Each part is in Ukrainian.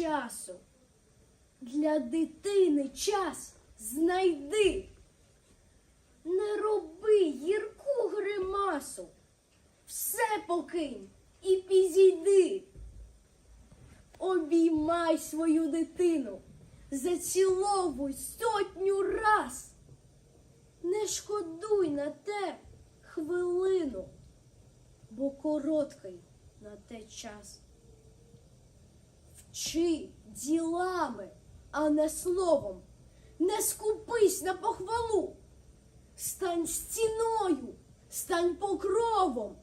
часу. Для дитини час знайди. Не роби гірку гримасу. Все покинь і підійди. Обіймай свою дитину, заціловуй сотню раз. Не шкодуй на те хвилину, бо короткий на те час. Вчи ділами, а не словом. Не скупись на похвалу. Стань стіною, стань покровом.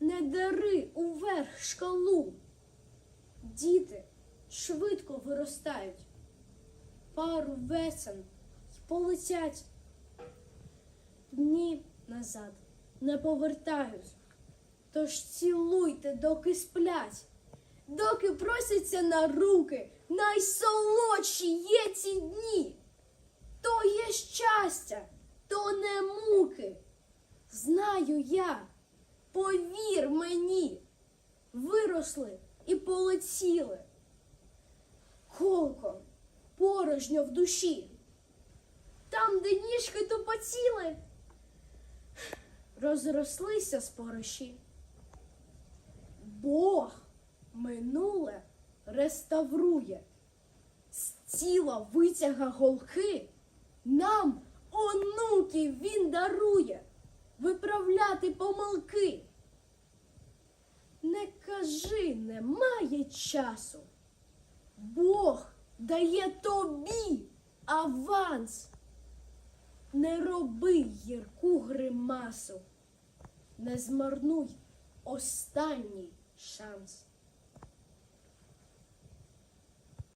Не дари уверх шкалу. Діти швидко виростають, пару весен полетять. Дні назад не повертають, тож цілуйте, доки сплять, доки просяться на руки, найсолодші є ці дні. То є щастя, то не муки. Знаю я, повір мені, виросли і полетіли. Колком, порожньо в душі. Там, де ніжки тупоціли, розрослися спориші. Бог минуле реставрує, з тіла витяга голки, нам, онуків, він дарує виправляти помилки. Не кажи, немає часу. Бог дає тобі аванс. Не роби гірку гримасу, не змарнуй останній шанс.